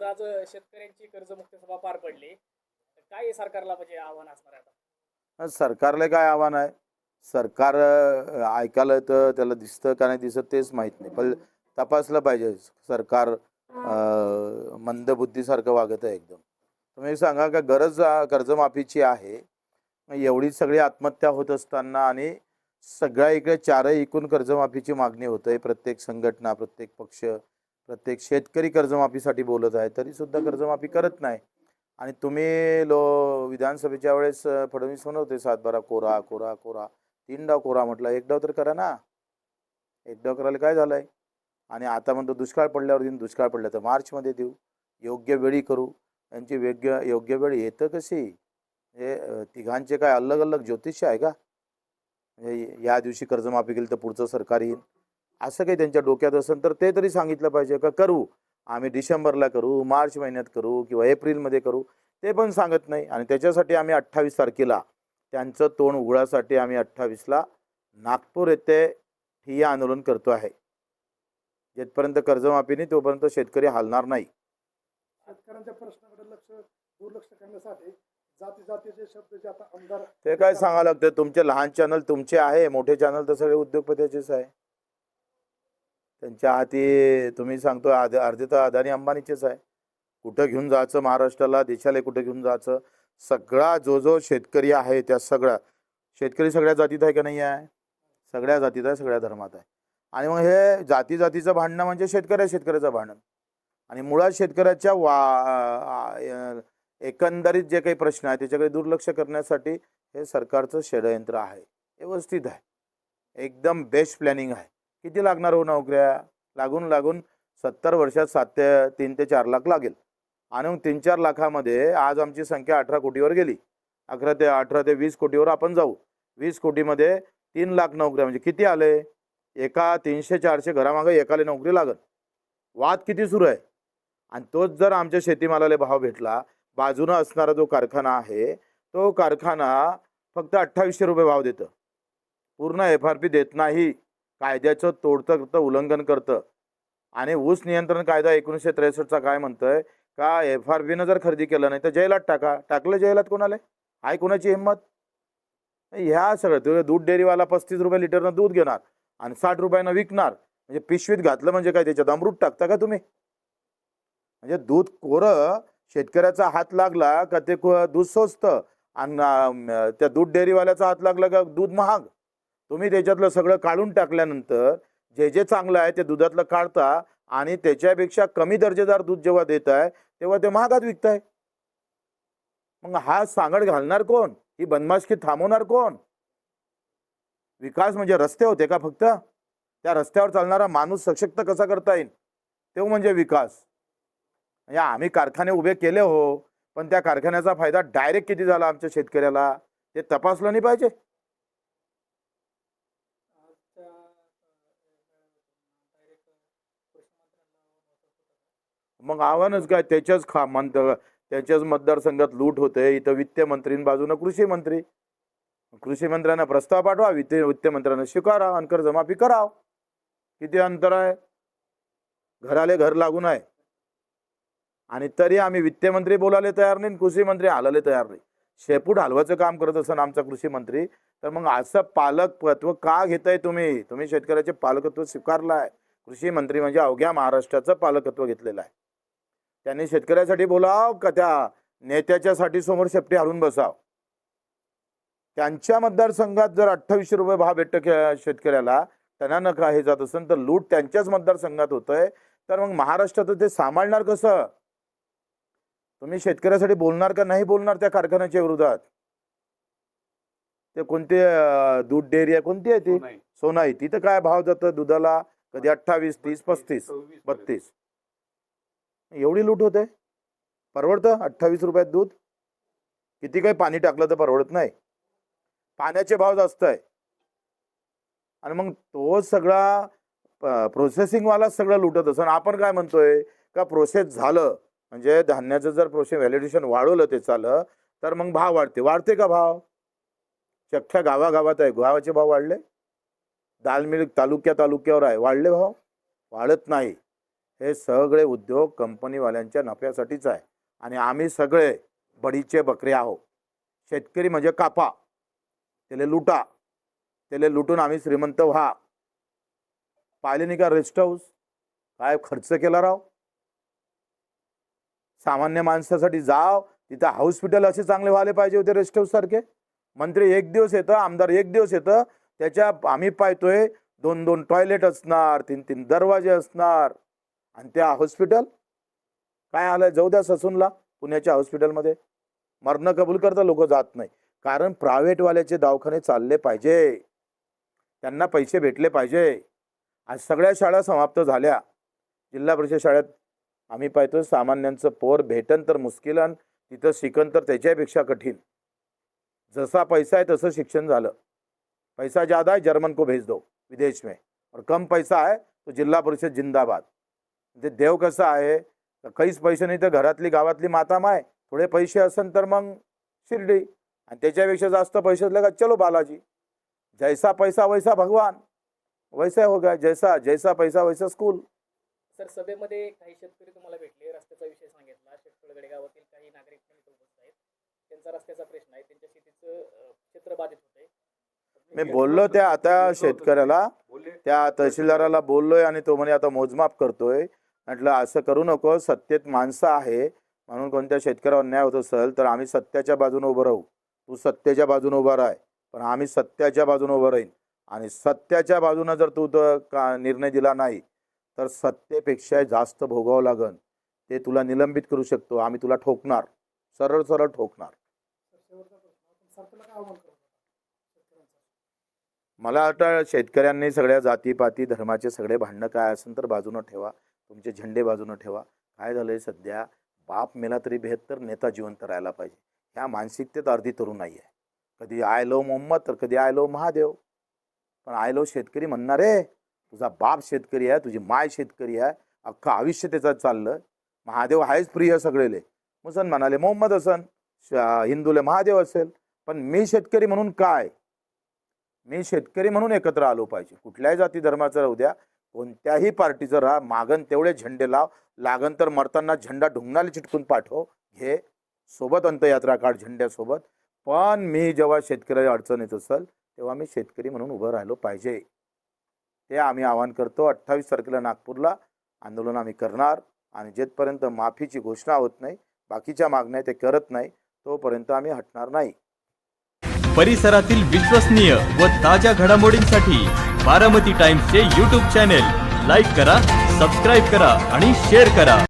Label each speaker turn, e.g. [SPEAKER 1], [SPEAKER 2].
[SPEAKER 1] तर आज शेतकऱ्यांची कर्जमुक्ती सभा पार पडली. तर काय सरकारला म्हणजे आव्हान असणार आहे आता?
[SPEAKER 2] सरकारला काय आव्हान आहे? सरकार ऐकायला तर त्याला दिसतं का नाही दिसत तेच माहीत नाही. पण तपासलं पाहिजे. सरकार मंदबुद्धीसारखं वागत आहे एकदम. तुम्ही सांगा का गरज कर्जमाफीची आहे. एवढी सगळी आत्महत्या होत असताना आणि सगळ्या इकडे चारही एकूण कर्जमाफीची मागणी होत आहे. प्रत्येक संघटना प्रत्येक पक्ष प्रत्येक शेतकरी कर्जमाफीसाठी बोलत आहे तरी सुद्धा कर्जमाफी करत नाही. आणि तुम्ही लो विधानसभेच्या वेळेस फडणवीस म्हणत होते सातबारा कोरा कोरा कोरा तीन डाव कोरा म्हटला एक डाव तर करा ना. एक डाव करायला काय झालंय? आणि आता म्हणतो दुष्काळ पडल्यावर देऊन दुष्काळ पडला तर मार्चमध्ये देऊ. योग्य वेळी करू. यांची वेग्य योग्य वेळ येतं कशी? हे तिघांचे काय अलग अलग ज्योतिष आहे का? म्हणजे या दिवशी कर्जमाफी केली तर पुढचं सरकार येईल. असं काही त्यांच्या डोक्यात असेल तर ते तरी सांगितलं पाहिजे का करू आम्ही डिसेंबरला करू मार्च महिन्यात करू किंवा एप्रिलमध्ये करू ते पण सांगत नाही. आणि त्याच्यासाठी आम्ही अठ्ठावीस तारखेला त्यांचं तोंड उघडासाठी आम्ही अठ्ठावीसला नागपूर येथे ठिय्या आंदोलन करतो आहे. जेथपर्यंत कर्जमाफी नाही तोपर्यंत शेतकरी हालणार नाही.
[SPEAKER 3] शेतकऱ्यांच्या प्रश्नाकडे लक्ष दुर्लक्ष करण्यासाठी जाती जातीचे शब्द जे आता आमदार
[SPEAKER 2] ते काय सांगावं लागतं तुमचे लहान चॅनल तुमचे आहे मोठे चॅनल तर सगळे उद्योगपतीचेच आहे. त्यांच्या आती तुम्ही सांगतो आध अर्धे तर अदानी अंबानीचेच आहे. कुठं घेऊन जायचं महाराष्ट्राला? देशाला कुठं घेऊन जायचं? सगळा जो जो शेतकरी आहे त्या सगळ्या शेतकरी सगळ्या जातीत आहे का नाही आहे? सगळ्या जातीत आहे सगळ्या धर्मात आहे. आणि मग हे जाती जातीचं भांडणं म्हणजे शेतकऱ्या शेतकऱ्याचं भांडण. आणि मुळात शेतकऱ्याच्या वा एकंदरीत जे काही प्रश्न आहे त्याच्याकडे दुर्लक्ष करण्यासाठी हे सरकारचं षडयंत्र आहे. व्यवस्थित आहे. एकदम बेस्ट प्लॅनिंग आहे. किती लागणार हो नोकऱ्या? लागून लागून सत्तर वर्षात सात ते तीन ते चार लाख लागेल. आणि मग तीन चार लाखामध्ये आज आमची संख्या अठरा कोटीवर गेली. अकरा ते अठरा ते वीस कोटीवर आपण जाऊ. वीस कोटीमध्ये तीन लाख नोकऱ्या म्हणजे किती आले? एका तीनशे चारशे घरामागे एकाला नोकरी लागत वाद किती सुरू आहे? आणि तोच जर आमच्या शेतीमालाला भाव भेटला बाजूनं असणारा जो कारखाना आहे तो कारखाना फक्त अठ्ठावीसशे रुपये भाव देतं. पूर्ण एफ आर पी देत नाही. कायद्याचं तोडतं करतं उल्लंघन करतं. आणि ऊस नियंत्रण कायदा एकोणीसशे त्रेसष्टचा काय म्हणतोय? का एफ आर बीनं जर खरेदी केलं नाही तर जैलात टाका. टाकलं जैलात कोणाला? आहे कोणाची हिंमत? ह्या सगळं तुझ्या दूध डेअरीवाला पस्तीस रुपये लिटरनं दूध घेणार आणि साठ रुपयानं विकणार. म्हणजे पिशवीत घातलं म्हणजे काय त्याच्यात? अमृत टाकता का तुम्ही? म्हणजे दूध कोरं शेतकऱ्याचा हात लागला का ते दूध स्वस्त आणि त्या दूध डेअरीवाल्याचा हात लागला का दूध महाग? तुम्ही त्याच्यातलं सगळं काढून टाकल्यानंतर जे जे चांगलं आहे ते दुधातलं काढता आणि त्याच्यापेक्षा कमी दर्जेदार दूध जेव्हा देत आहे तेव्हा ते महागात विकताय. मग हा सांगड घालणार कोण? ही बदमाशकी थांबवणार कोण? विकास म्हणजे रस्ते होते का फक्त? त्या रस्त्यावर चालणारा माणूस सशक्त कसा करता येईल? तो म्हणजे विकास. म्हणजे आम्ही कारखाने उभे केले हो पण त्या कारखान्याचा फायदा डायरेक्ट किती झाला आमच्या शेतकऱ्याला? ते तपासलं नाही पाहिजे
[SPEAKER 1] आजच्या डायरेक्ट कृषी
[SPEAKER 2] मग आव्हानच काय? त्याच्याच खा मंत त्याच्याच मतदारसंघात लूट होते. इथं वित्तमंत्रीन बाजूनं कृषी मंत्री. कृषी मंत्र्यांना प्रस्ताव पाठवा वित्त वित्त मंत्र्यांना स्वीकारा आणि कर्जमाफी कराव. किती अंतर आहे? घराले घर लागून आहे. आणि तरी आम्ही वित्तमंत्री बोलायला तयार नाही कृषीमंत्री कृषी मंत्री हालायला तयार नाही. शेपूट हलवायचं काम करत असं आमचा कृषी मंत्री तर मग असं पालकत्व का घेताय तुम्ही? तुम्ही शेतकऱ्याचे पालकत्व स्वीकारलं आहे कृषी मंत्री म्हणजे अवघ्या महाराष्ट्राचं पालकत्व घेतलेलं आहे. त्यांनी शेतकऱ्यासाठी बोलाव का त्या नेत्याच्यासाठी समोर शेपटी हलवून बसाव? त्यांच्या मतदारसंघात जर अठ्ठावीसशे रुपये भाव भेटतं शेतकऱ्याला त्यांना नका हे जात असेल तर लूट त्यांच्याच मतदारसंघात होतंय. तर मग महाराष्ट्रात ते सांभाळणार कसं? तुम्ही शेतकऱ्यासाठी बोलणार का नाही बोलणार त्या कारखान्याच्या विरोधात? ते कोणते दूध डेअरी आहे कोणती आहे ती? सोनाई. तिथं काय भाव जातं दुधाला? कधी अठ्ठावीस तीस पस्तीस बत्तीस. एवढी लूट होते? परवडतं? अठ्ठावीस रुपयात दूध? किती काही पाणी टाकलं तर परवडत नाही. पाण्याचे भाव जास्त आहे. आणि मग तो सगळा प्रोसेसिंगवालाच सगळं लुटत असं आपण काय म्हणतोय? का प्रोसेस झालं म्हणजे धान्याचं जर प्रोसेस व्हॅलिडेशन वाढवलं ते चालं तर मग भाव वाढते. वाढते का भाव? चख्ख्या गावागावात आहे. गावाचे भाव वाढले? दाल तालुक्या तालुक्यावर आहे. वाढले भाव? वाढत नाही. हे सगळे उद्योग कंपनीवाल्यांच्या नफ्यासाठीच आहे. आणि आम्ही सगळे बडीचे बकरे आहो शेतकरी म्हणजे कापा. त्याला लुटा. त्याला लुटून आम्ही श्रीमंत व्हा. पाहिले नाही का रेस्ट हाऊस काय खर्च केला राव? सामान्य माणसासाठी जाव. तिथं हॉस्पिटल असे चांगले व्हायला पाहिजे होते रेस्ट हाऊस सारखे. मंत्री एक दिवस येतं आमदार एक दिवस येतं. त्याच्या आम्ही पाहतोय दोन दोन टॉयलेट असणार तीन तीन दरवाजे असणार. आणि त्या हॉस्पिटल काय आलंय जाऊ द्या ससूनला पुण्याच्या हॉस्पिटलमध्ये मरणं कबूल करता लोक जात नाही. कारण प्रायव्हेटवाल्याचे दवाखाने चालले पाहिजे. त्यांना पैसे भेटले पाहिजे. आज सगळ्या शाळा समाप्त झाल्या. जिल्हा परिषद शाळेत आम्ही पाहतो सामान्यांचं पोर भेटन तर मुश्किलन तिथं शिकन तर त्याच्यापेक्षा कठीण. जसा पैसा आहे तसं शिक्षण झालं. पैसा ज़्यादा है जर्मन को भेज दो विदेश में. और कम पैसा है तो जिल्हा परिषद जिंदाबाद. ते देव कसं आहे तर काहीच पैसे नाही तर घरातली गावातली माता माय थोडे पैसे असन तर मग शिर्डी. आणि त्याच्यापेक्षा जास्त पैसे असले का चलो बालाजी. जैसा पैसा वैसा भगवान. वैसा हो गया जैसा जैसा पैसा वैसा स्कूल
[SPEAKER 1] सर सभेमध्ये काही शेतकरी तुम्हाला भेटले रस्त्याचा विषय सांगितला शेतकळगडे गावातील काही नागरिक पण इथं उपस्थित आहेत. त्यांचा रस्त्याचा प्रश्न आहे त्यांच्या शेतीचं अं, क्षेत्र बाधित होतंय.
[SPEAKER 2] मी बोललो त्या आता शेतकऱ्याला त्या तहसीलदाराला बोललोय आणि तो म्हणे आता मोजमाप करतोय. म्हटलं असं करू नको सत्तेत माणसं आहे म्हणून कोणत्या शेतकऱ्यावर अन्याय होत असेल तर आम्ही सत्याच्या बाजूने उभं राहू. तू सत्तेच्या बाजूने उभा राह पण आम्ही सत्याच्या बाजूने उभं राहीन. आणि सत्याच्या बाजूनं जर तू तर का निर्णय दिला नाही तर सत्तेपेक्षा जास्त भोगावं लागन. ते तुला निलंबित करू शकतो. आम्ही तुला ठोकणार. सरळ सरळ ठोकणार. मला वाटतं शेतकऱ्यांनी सगळ्या जातीपाती धर्माचे सगळे भांडणं काय असेल तर बाजूनं ठेवा. तुमचे झेंडे बाजूनं ठेवा. काय झालंय सध्या? बाप मेला तरी बेहत्तर नेता जिवंत राहायला पाहिजे. ह्या मानसिकतेत अर्धी तरुणाई आहे कधी आय लव मोहम्मद तर कधी आय लव महादेव. पण आय लव शेतकरी म्हणणार आहे तुझा बाप शेतकरी आहे तुझी माय शेतकरी आहे अख्खं आयुष्य त्याचं चाललं. महादेव आहेच प्रिय सगळेले. म्हणाले मोहम्मद असन श- हिंदूले महादेव असेल. पण मी शेतकरी म्हणून काय? मी शेतकरी म्हणून एकत्र आलो पाहिजे. कुठल्याही जाती धर्माचं राहू द्या. कोणत्याही पार्टीचं राहा मागन तेवढे झेंडे लाव लागन तर मरताना झेंडा ढुंगणाला चिटकून पाठव. घे. सोबत अंत्ययात्रा काढ झेंड्यासोबत. पण मी जेव्हा शेतकऱ्याला अडचण येत असेल तेव्हा मी शेतकरी म्हणून उभं राहिलो पाहिजे. हे आम्ही आवाहन करतो. अठ्ठावीस तारखेला नागपूरला आंदोलन आम्ही करणार आणि जेथपर्यंत माफीची घोषणा होत नाही बाकीच्या मागण्या ते करत नाही तोपर्यंत आम्ही हटणार नाही.
[SPEAKER 4] परिसरातील विश्वसनीय व ताज्या घडामोडींसाठी बारामती टाइम्सचे यूट्यूब चॅनेल. लाईक करा सबस्क्राईब करा आणि शेअर करा.